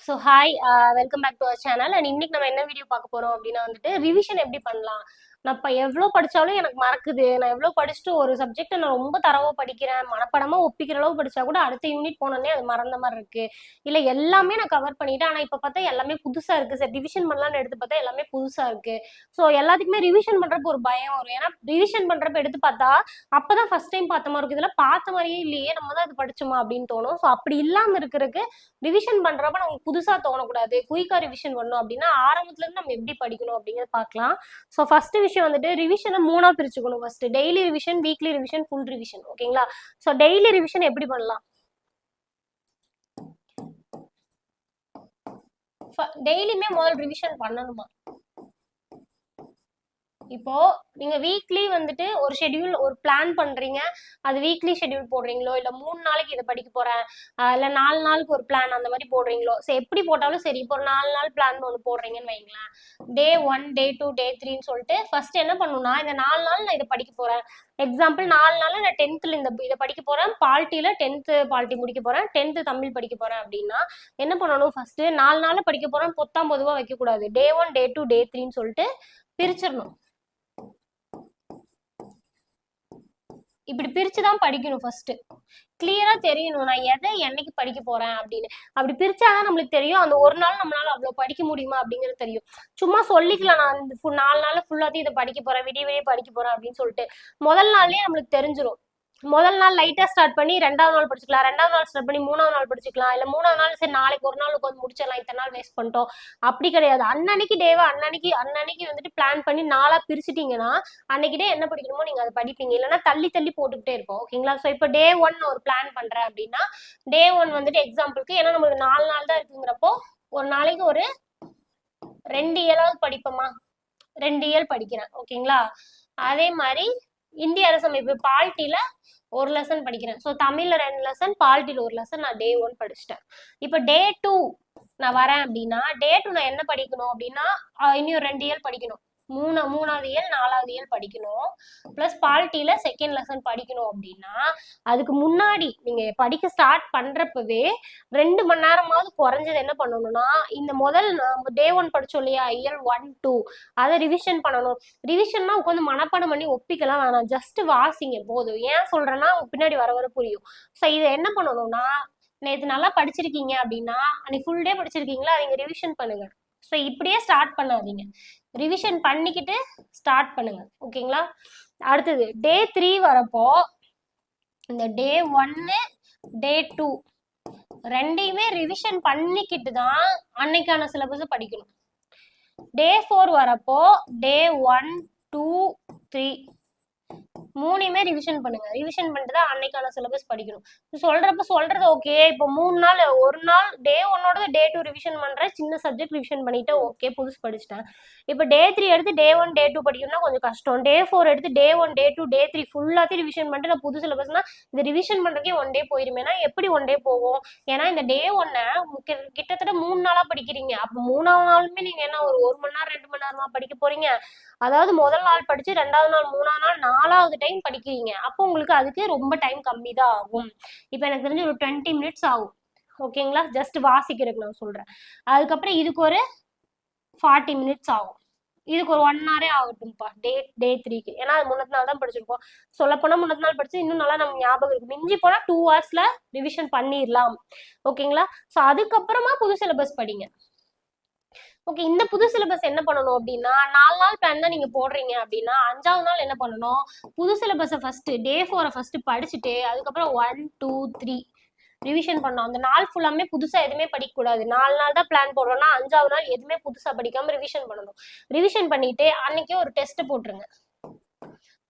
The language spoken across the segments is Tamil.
So hi welcome back to our channel and இன்னைக்கு நம்ம என்ன வீடியோ பார்க்க போறோம் அப்படின்னா வந்துட்டு ரிவிஷன் எப்படி பண்ணலாம்? நான் இப்போ எவ்வளோ படிச்சாலும் எனக்கு மறக்குது. நான் எவ்வளோ படிச்சுட்டு ஒரு சப்ஜெக்ட்டை நான் ரொம்ப தரவா படிக்கிறேன் மனப்படமா ஒப்பிக்கிற அளவு படிச்சா கூட அடுத்த யூனிட் போனோடனே அது மறந்த மாதிரி இருக்கு. இல்லை எல்லாமே நான் கவர் பண்ணிட்டேன். ஆனால் இப்போ பார்த்தா எல்லாமே புதுசா இருக்கு. சார் ரிவிஷன் பண்ணலாம்னு எடுத்து பார்த்தா எல்லாமே புதுசா இருக்கு. ஸோ எல்லாத்துக்குமே ரிவிஷன் பண்றப்ப ஒரு பயம் வரும். ஏன்னா ரிவிஷன் பண்றப்ப எடுத்து பார்த்தா அப்பதான் ஃபர்ஸ்ட் டைம் பார்த்த மாதிரி இருக்கு இதெல்லாம் பார்த்த மாதிரியே இல்லையே. நம்ம தான் அது படிச்சோமா அப்படின்னு தோணும். ஸோ அப்படி இல்லாம இருக்கிறதுக்கு ரிவிஷன் பண்றப்ப நமக்கு புதுசா தோணக்கூடாது. குயிக்கா ரிவிஷன் பண்ணணும் அப்படின்னா ஆரம்பத்துல இருந்து நம்ம எப்படி படிக்கணும் அப்படிங்கறத பார்க்கலாம். ஸோ ஃபர்ஸ்ட் விஷயம் வந்துட்டு ரிவிஷனை மூணா பிரிச்சுக்கணும் first daily revision weekly revision full revision ஓகேங்களா? ஸோ டெய்லி ரிவிஷன் எப்படி பண்ணலாம்? டெய்லியுமே முதல் ரிவிஷன் பண்ணணுமா? இப்போ நீங்க வீக்லி வந்துட்டு ஒரு ஷெட்யூல் ஒரு பிளான் பண்றீங்க. அது வீக்லி ஷெட்யூல் போடுறீங்களோ? இல்ல மூணு நாளைக்கு இதை படிக்க போறேன். இல்ல நாலு நாளுக்கு ஒரு பிளான் அந்த மாதிரி போடுறீங்களோ? சரி எப்படி போட்டாலும் சரி. இப்போ ஒரு நாலு நாள் பிளான் ஒன்று போடுறீங்கன்னு வைங்களேன். டே ஒன் டே டூ டே த்ரீன்னு சொல்லிட்டு ஃபர்ஸ்ட் என்ன பண்ணுன்னா இந்த நாலு நாள் நான் இதை படிக்க போறேன். எக்ஸாம்பிள் நாலு நாள் நான் டென்த்தில் இந்த இதை படிக்க போறேன். பால்ட்டியில் டென்த்து பால்ட்டி முடிக்க போறேன். டென்த்து தமிழ் படிக்க போறேன் அப்படின்னா என்ன பண்ணணும் ஃபர்ஸ்ட் நாலு நாள் படிக்க போறேன். பொத்தாம் பொதுவாக வைக்கக்கூடாது. டே ஒன் டே டூ டே த்ரீன்னு சொல்லிட்டு பிரிச்சிடணும். இப்படி பிரிச்சு தான் படிக்கணும் ஃபர்ஸ்ட் கிளியரா தெரியணும் நான் எதை என்னைக்கு படிக்க போறேன் அப்படின்னு. அப்படி பிரிச்சாதான் நம்மளுக்கு தெரியும் அந்த ஒரு நாள் நம்மளால அவ்வளவு படிக்க முடியுமா அப்படிங்கிறது தெரியும். சும்மா சொல்லிக்கலாம் நான் இந்த நாலு நாள் ஃபுல்லாத்தையும் இதை படிக்க போறேன் விடிய விடிய படிக்க போறேன் அப்படின்னு சொல்லிட்டு. முதல் நாள்லயே நம்மளுக்கு தெரிஞ்சிடும் முதல் நாள் லைட்டா ஸ்டார்ட் பண்ணி ரெண்டாவது நாள் படிச்சுக்கலாம். ரெண்டாவது நாள் ஸ்டார்ட் பண்ணி மூணாவது நாள் படிச்சுக்கலாம். இல்ல மூணாவது நாள் சரி நாளைக்கு ஒரு நாள் உட்காந்து முடிச்சிடலாம். இத்தனை நாள் வேஸ்ட் பண்ணிட்டோம். அப்படி கிடையாது. அன்னன்னைக்கு டேவா அன்னன்னைக்கு அன்னன்னைக்கு வந்துட்டு பிளான் பண்ணி நாளா பிரிச்சுட்டீங்கன்னா அன்னைக்கு டே என்ன படிக்கணுமோ நீங்க அதை படிப்பீங்க. இல்லைன்னா தள்ளி தள்ளி போட்டுக்கிட்டே இருப்போம். ஓகேங்களா ஸோ இப்போ டே ஒன் ஒரு பிளான் பண்றேன் அப்படின்னா டே ஒன் வந்துட்டு எக்ஸாம்பிளுக்கு ஏன்னா நம்மளுக்கு நாலு நாள் தான் இருக்குங்கிறப்போ ஒரு நாளைக்கு ஒரு ரெண்டு இயலாவது படிப்போமா? ரெண்டு இயல் படிக்கிறேன். ஓகேங்களா அதே மாதிரி இந்திய அரசமைப்பு பால்ட்டில ஒரு லெசன் படிக்கிறேன். ஸோ தமிழ்ல ரெண்டு லெசன் பால்ட்டில ஒரு லெசன் நான் டே ஒன் படிச்சிட்டேன். இப்போ டே டூ நான் வரேன் அப்படின்னா டே டூ நான் என்ன படிக்கணும் அப்படின்னா இன்னும் ரெண்டு இயல் படிக்கணும். மூணு மூணாவது இயல் நாலாவது இயல் படிக்கணும். ப்ளஸ் பால்ட்டியில செகண்ட் லெசன் படிக்கணும் அப்படின்னா அதுக்கு முன்னாடி நீங்க படிக்க ஸ்டார்ட் பண்றப்பவே ரெண்டு மணி நேரமாவது குறைஞ்சது என்ன பண்ணணும்னா இந்த முதல் நம்ம டே ஒன் படிச்சோம் இல்லையா இயல் ஒன் டூ அதை ரிவிஷன் பண்ணணும். ரிவிஷன்னா உட்காந்து மனப்பாடம் பண்ணி ஒப்பிக்கலாம். வேணாம் ஜஸ்ட் வாசிங்க போதும். ஏன் சொல்றேன்னா பின்னாடி வர வர புரியும். ஸோ இதை என்ன பண்ணணும்னா நேற்று நல்லா படிச்சிருக்கீங்க அப்படின்னா அன்னைக்கு ஃபுல் டே படிச்சிருக்கீங்களா? அதை ரிவிஷன் பண்ணுங்க. ஸோ இப்படியே ஸ்டார்ட் பண்ணாதீங்க. ரிவிஷன் பண்ணிக்கிட்டு ஸ்டார்ட் பண்ணுங்க. ஓகேங்களா அடுத்தது டே த்ரீ வரப்போ இந்த டே ஒன்னு டே டூ ரெண்டையுமே ரிவிஷன் பண்ணிக்கிட்டு தான் அன்னைக்கான சிலபஸ் படிக்கணும். டே ஃபோர் வரப்போ டே ஒன் டூ த்ரீ மூணுமே ரிவிஷன் பண்ணுங்க. ரிவிஷன் பண்ணிட்டு தான் அன்னைக்கான சிலபஸ் படிக்கணும். சொல்றப்ப சொல்றது ஓகே இப்போ மூணு நாள் ஒரு நாள் டே ஒன்னோட டே டூ ரிவிஷன் பண்றேன். சின்ன சப்ஜெக்ட் ரிவிஷன் பண்ணிட்டு ஓகே புதுசு படிச்சிட்டேன். இப்போ டே த்ரீ எடுத்து டே ஒன் டே டூ படிக்கணும்னா கொஞ்சம் கஷ்டம். டே ஃபோர் எடுத்து day one day two day three ஃபுல்லாத்தையும் revision பண்ணிட்டு நான் புது சிலபஸ்னா இந்த ரிவிஷன் பண்றதுக்கே ஒன் டே போயிருமேனா எப்படி ஒன் டே போகும்? ஏன்னா இந்த டே ஒன்னை கிட்டத்தட்ட மூணு நாளா படிக்கிறீங்க. அப்போ மூணாவது நாளுமே நீங்க என்ன ஒரு ஒரு மணி நேரம் ரெண்டு மணி நேரமா படிக்க போறீங்க? அதாவது முதல் நாள் படிச்சு ரெண்டாவது நாள் மூணாவது நாள் நாலாவது டைம் படிக்கிறீங்க. அப்போ உங்களுக்கு அதுக்கு ரொம்ப டைம் கம்மி தான் ஆகும். இப்போ எனக்கு தெரிஞ்சு ஒரு டுவெண்ட்டி மினிட்ஸ் ஆகும். ஓகேங்களா ஜஸ்ட் வாசிக்கிறதுக்கு நான் சொல்கிறேன் அதுக்கப்புறம் இதுக்கு ஒரு ஃபார்ட்டி மினிட்ஸ் ஆகும். இதுக்கு ஒரு ஒன் ஹவரே ஆகட்டும்ப்பா. டே டே த்ரீக்கு ஏன்னா அது முன்னத்து நாள் தான் படிச்சிருக்கோம் சொல்லப்போனால் முன்னத்து நாள் படிச்சு இன்னும் நல்லா நம்ம ஞாபகம் இருக்கு மிஞ்சி போனால் டூ ஹவர்ஸில் ரிவிஷன் பண்ணிடலாம் ஓகேங்களா ஸோ அதுக்கப்புறமா புது சிலபஸ் படிங்க. ஓகே இந்த புது சிலபஸ் என்ன பண்ணணும் அப்படின்னா நாலு நாள் பிளான் தான் நீங்க போடுறீங்க அப்படின்னா அஞ்சாவது நாள் என்ன பண்ணணும்? புது சிலபஸை ஃபர்ஸ்ட் டே ஃபோரை ஃபர்ஸ்ட் படிச்சுட்டு அதுக்கப்புறம் ஒன் டூ த்ரீ ரிவிஷன் பண்ணோம் அந்த நாள் ஃபுல்லாமே புதுசா எதுவுமே படிக்க கூடாது நாலு நாள் தான் பிளான் போடுறோம்னா அஞ்சாவது நாள் எதுவுமே புதுசா படிக்காம ரிவிஷன் பண்ணணும். ரிவிஷன் பண்ணிட்டு அன்னைக்கே ஒரு டெஸ்ட் போட்டுருங்க.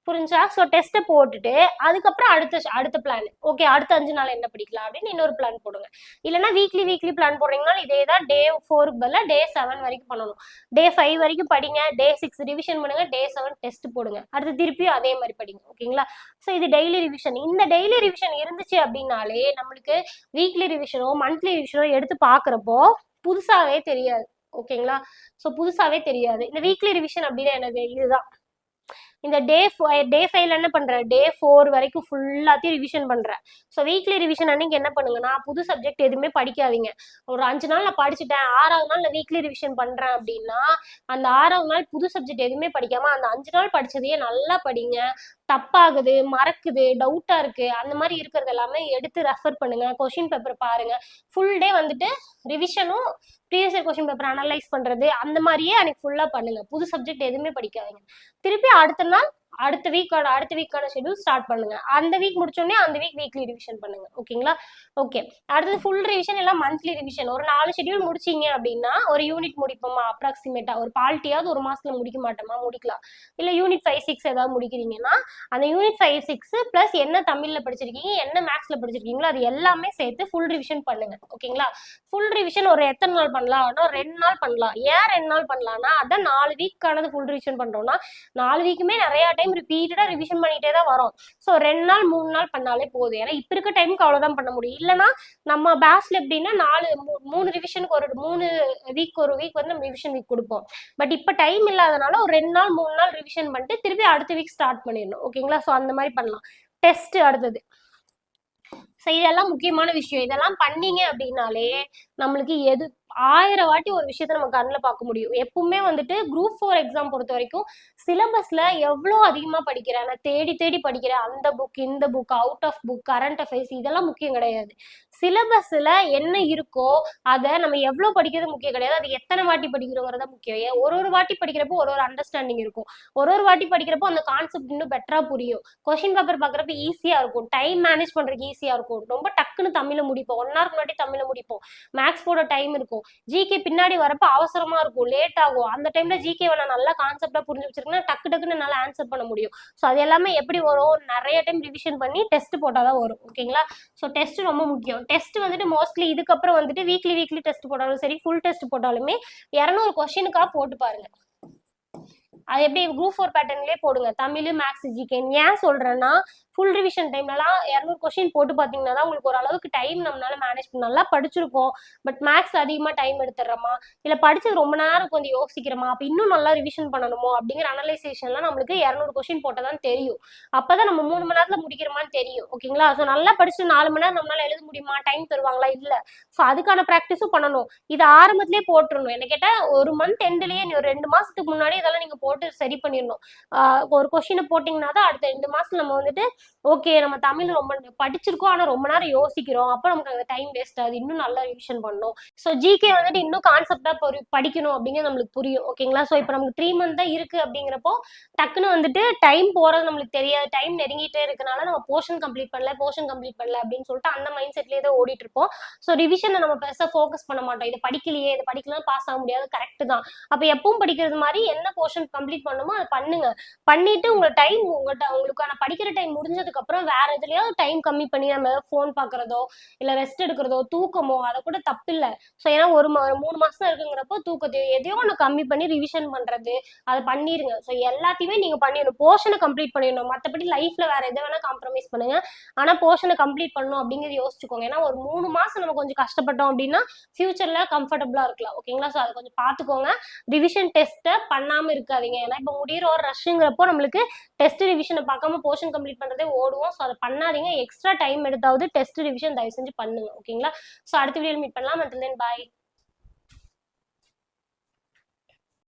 புரிஞ்சா? ஸோ டெஸ்ட்டை போட்டுட்டு அதுக்கப்புறம் அடுத்த அடுத்த பிளான் ஓகே அடுத்த அஞ்சு நாள் என்ன படிக்கலாம் அப்படின்னு இன்னொரு பிளான் போடுங்க. இல்லைன்னா வீக்லி வீக்லி பிளான் போடுறீங்கன்னா இதே தான் டே ஃபோருக்கு பதிலாக டே செவன் வரைக்கும் பண்ணணும். டே ஃபைவ் வரைக்கும் படிங்க டே சிக்ஸ் ரிவிஷன் பண்ணுங்க டே செவன் டெஸ்ட் போடுங்க. அடுத்து திருப்பியும் அதே மாதிரி படிங்க. ஓகேங்களா ஸோ இது டெய்லி ரிவிஷன் இந்த டெய்லி ரிவிஷன் இருந்துச்சு அப்படின்னாலே நம்மளுக்கு வீக்லி ரிவிஷனோ மந்த்லி ரிவிஷனோ எடுத்து பார்க்குறப்போ புதுசாகவே தெரியாது. ஓகேங்களா ஸோ புதுசாகவே தெரியாது. இந்த வீக்லி ரிவிஷன் அப்படின்னா எனக்கு இதுதான். இந்த டே டே ஃபைவ்ல என்ன பண்ற? டே ஃபோர் வரைக்கும் ஃபுல்லாத்தையும் ரிவிஷன் பண்ணுறேன் ஸோ வீக்லி ரிவிஷன் அன்னைக்கு என்ன பண்ணுங்கன்னா புது சப்ஜெக்ட் எதுவுமே படிக்காதீங்க. ஒரு அஞ்சு நாள் நான் படிச்சுட்டேன். ஆறாவது நாள் நான் வீக்லி ரிவிஷன் பண்றேன் அப்படின்னா அந்த ஆறாவது நாள் புது சப்ஜெக்ட் எதுவுமே படிக்காம அந்த அஞ்சு நாள் படிச்சதையே நல்லா படிங்க. தப்பாகுது மறக்குது டவுட்டா இருக்கு. அந்த மாதிரி இருக்கிறது எல்லாமே எடுத்து ரெஃபர் பண்ணுங்க. கொஷின் பேப்பர் பாருங்க. ஃபுல் டே வந்துட்டு ரிவிஷனும் previous year question paper analyse பண்றது அந்த மாதிரியே அன்னைக்கு ஃபுல்லா பண்ணுங்க. புது சப்ஜெக்ட் எதுவுமே படிக்காதீங்க. திருப்பி அடுத்த நாள் அடுத்த வீக்கோட அடுத்த வீக்கான ஷெட்யூல் ஸ்டார்ட் பண்ணுங்க. அந்த வீக் முடிச்சோடனே அந்த வீக் வீக்லி ரிவிஷன் பண்ணுங்க. ஓகேங்களா? ஓகே அடுத்தது ஃபுல் ரிவிஷன் எல்லாம் மந்த்லி ரிவிஷன் ஒரு நாலு ஷெட்யூல் முடிச்சீங்க அப்படின்னா ஒரு யூனிட் முடிப்போமா? அப்ராக்சிமேட்டா ஒரு பால்ட்டியாவது ஒரு மாசத்துல முடிக்க மாட்டோமா? முடிக்கலாம். இல்ல யூனிட் ஃபைவ் சிக்ஸ் ஏதாவது முடிக்கிறீங்கன்னா அந்த யூனிட் ஃபைவ் சிக்ஸ் ப்ளஸ் என்ன தமிழ்ல படிச்சிருக்கீங்க என்ன மேக்ஸ்ல படிச்சிருக்கீங்களோ அது எல்லாமே சேர்த்து ஃபுல் ரிவிஷன் பண்ணுங்க. ஓகேங்களா? ஃபுல் ரிவிஷன் ஒரு எத்தனை நாள் பண்ணலாம்? ரெண்டு நாள் பண்ணலாம். ஏன் ரெண்டு நாள் பண்ணலாம்னா அதான் நாலு வீக்கானது ஃபுல் ரிவிஷன் பண்றோம்னா நாலு வீக்குமே நிறைய டைம் ரிப்பீட்டடா ரிவிஷன் பண்ணிட்டே தான் வரோம். ஸோ ரெண்டு நாள் மூணு நாள் பண்ணாலே போதும். ஏன்னா இப்போ இருக்க டைமுக்கு அவ்வளோதான் பண்ண முடியும். இல்லைன்னா நம்ம பேட்ச்ல எப்படின்னா நாலு மூணு ரிவிஷனுக்கு ஒரு மூணு வீக் ஒரு வீக் வந்து நம்ம ரிவிஷன் வீக் கொடுப்போம். பட் இப்போ டைம் இல்லாதனால ஒரு ரெண்டு நாள் மூணு நாள் ரிவிஷன் பண்ணிட்டு திருப்பி அடுத்த வீக் ஸ்டார்ட் பண்ணிடணும். ஓகேங்களா ஸோ அந்த மாதிரி பண்ணலாம். டெஸ்ட் அடுத்தது. ஸோ இதெல்லாம் முக்கியமான விஷயம். இதெல்லாம் பண்ணீங்க அப்படின்னாலே நம்மளுக்கு எது ஆயிரம் வாட்டி ஒரு விஷயத்த நம்ம கண்ணில் பார்க்க முடியும். எப்பவுமே வந்துட்டு குரூப் ஃபோர் எக்ஸாம் பொறுத்த வரைக்கும் சிலபஸ்ல எவ்வளோ அதிகமாக படிக்கிறேன்? நான் தேடி தேடி படிக்கிறேன். அந்த புக் இந்த book out of book current affairs இதெல்லாம் முக்கியம் கிடையாது. சிலபஸ்ல என்ன இருக்கோ அதை நம்ம எவ்வளோ படிக்கிறது முக்கியம் கிடையாது. அது எத்தனை வாட்டி படிக்கிறோங்கிறத முக்கியம். ஏன்? ஒரு ஒரு வாட்டி படிக்கிறப்போ ஒரு ஒரு அண்டர்ஸ்டாண்டிங் இருக்கும். ஒரு ஒரு வாட்டி படிக்கிறப்போ அந்த கான்செப்ட் இன்னும் பெட்டரா புரியும். கொஸ்டின் பேப்பர் பார்க்குறப்ப ஈஸியா இருக்கும். டைம் மேனேஜ் பண்றதுக்கு ஈஸியா இருக்கும். ரொம்ப டக்குன்னு தமிழை முடிப்போம். ஒன் ஹவர் முன்னாடி தமிழை முடிப்போம். மேக்ஸ் போட டைம் இருக்கும். ஜிகே பின்னாடி வரப்ப அவசரமா இருக்கும் லேட் ஆகும். அந்த டைம்ல ஜிகே நான் நல்லா கான்செப்டா புரிஞ்சு வச்சிருக்கேன்னா டக்கு டக்குன்னு நல்லா ஆன்சர் பண்ண முடியும். ஸோ அது எல்லாமே எப்படி வரும்? நிறைய டைம் ரிவிஷன் பண்ணி டெஸ்ட் போட்டாதான் வரும். ஓகேங்களா ஸோ டெஸ்ட் ரொம்ப முக்கியம். டெஸ்ட் வந்துட்டு மோஸ்ட்லி இதுக்கப்புறம் வந்துட்டு வீக்லி வீக்லி டெஸ்ட் போட்டாலும் சரி ஃபுல் டெஸ்ட் போட்டாலுமே இரநூறு கொஸ்டினுக்காக போட்டு பாருங்க. அது எப்படி குரூப் ஃபோர் பேட்டர்ன்லேயே போடுங்க. தமிழ் மேக்ஸ் ஜிகேன்னு ஏன் சொல்றேன்னா ஃபுல் ரிவிஷன் டைம்லலாம் இரநூறு கொஸ்டின் போட்டு பார்த்தீங்கன்னா தான் உங்களுக்கு ஓரளவுக்கு டைம் நம்மளால மேனேஜ் பண்ண நல்லா படிச்சிருக்கோம். பட் மேக்ஸ் அதிகமாக டைம் எடுத்துடுறோமா? இல்லை படிச்சது ரொம்ப நேரம் கொஞ்சம் யோசிக்கிறோமா? அப்போ இன்னும் நல்லா ரிவிஷன் பண்ணணுமோ? அப்படிங்கிற அனலைசேஷன்லாம் நம்மளுக்கு இரநூறு கொஸ்டின் போட்டால் தான் தெரியும். அப்போ தான் நம்ம மூணு மணி நேரத்தில் முடிக்கிறோமான்னு தெரியும். ஓகேங்களா? ஸோ நல்லா படிச்சு நாலு மணி நேரம் நம்மளால எழுத முடியுமா? டைம் தருவாங்களா? இல்லை. ஸோ அதுக்கான ப்ராக்டிஸும் பண்ணணும். இது ஆரம்பத்திலே போட்டுருணும் என்ன கேட்டால் ஒரு மந்த் எண்ட்லேயே நீ ஒரு ரெண்டு மாதத்துக்கு முன்னாடி இதெல்லாம் நீங்கள் போட்டு சரி பண்ணிடணும். ஒரு கொஸ்டினை போட்டிங்கன்னா தான் அடுத்த ரெண்டு மாதம் நம்ம வந்துட்டு ஓகே நம்ம தமிழ் ரொம்ப படிச்சிருக்கோம் ஆனா ரொம்ப நேரம் யோசிக்கிறோம். அப்போ நமக்கு அந்த டைம் வேஸ்ட் ஆகுது. இன்னும் நல்லா ரிவிஷன் பண்ணணும். ஸோ ஜிகே வந்துட்டு இன்னும் கான்செப்டா படிக்கணும் அப்படிங்கிறது நம்மளுக்கு புரியும். ஓகேங்களா ஸோ இப்போ நமக்கு த்ரீ மந்த் தான் இருக்கு அப்படிங்கிறப்போ டக்குன்னு வந்துட்டு டைம் போறது நம்மளுக்கு தெரியாது. டைம் நெருங்கிட்டே இருக்கனால நம்ம போர்ஷன் கம்ப்ளீட் பண்ணல போர்ஷன் கம்ப்ளீட் பண்ணல அப்படின்னு சொல்லிட்டு அந்த மைண்ட் செட்லேயே தான் ஓடிட்டு இருப்போம். ஸோ ரிவிஷனை நம்ம பெருசாக ஃபோக்கஸ் பண்ண மாட்டோம். இது படிக்கலையே இது படிக்கலாம் பாஸ் ஆக முடியாது. கரெக்ட் தான். அப்போ எப்பவும் படிக்கிறது மாதிரி என்ன போர்ஷன் கம்ப்ளீட் பண்ணுமோ அதை பண்ணுங்க. பண்ணிட்டு உங்க டைம் உங்கள்கிட்ட உங்களுக்கான படிக்கிற டைம் முடிஞ்சதுக்கு அப்புறம் வேற எதுலயாவது டைம் கம்மி பண்ணி நம்ம ஃபோன் பாக்குறதோ இல்ல ரெஸ்ட் எடுக்கிறதோ தூக்கமோ அதை கூட தப்பில்ல. சோ ஸோ ஏன்னா ஒரு மூணு மாசம் இருக்குங்கிறப்போ தூக்கத்தை எதையோ ஒன்று கம்மி பண்ணி ரிவிஷன் பண்றது அதை பண்ணிருங்க. ஸோ எல்லாத்தையுமே நீங்க பண்ணிடணும். போர்ஷனை கம்ப்ளீட் பண்ணிடணும். மற்றபடி லைஃப்ல வேற எதை வேணா காம்ப்ரமைஸ் பண்ணுங்க. ஆனா போர்ஷனை கம்ப்ளீட் பண்ணணும் அப்படிங்கிறது யோசிச்சுக்கோங்க. ஏன்னா ஒரு மூணு மாசம் நம்ம கொஞ்சம் கஷ்டப்பட்டோம் அப்படின்னா ஃபியூச்சர்ல கம்ஃபர்டபுளா இருக்கலாம். ஓகேங்களா ஸோ அதை கொஞ்சம் பார்த்துக்கோங்க ரிவிஷன் டெஸ்ட்டை பண்ணாம இருக்காதீங்க. ஏன்னா இப்போ முடிகிற ஒரு ரஷ்ங்கிறப்போ நம்மளுக்கு டெஸ்ட் ரிவிஷனை பார்க்காம போர்ஷன் கம்ப்ளீட் பண்றது ஓடுவோம். ஸோ அதை பண்ணாதீங்க. எக்ஸ்ட்ரா டைம் எடுத்தாவது டெஸ்ட் ரிவிஷன் தயவு செஞ்சு பண்ணுங்க ஓகேங்களா ஸோ அடுத்த வீடியோ மீட் பண்ணலாம். And then bye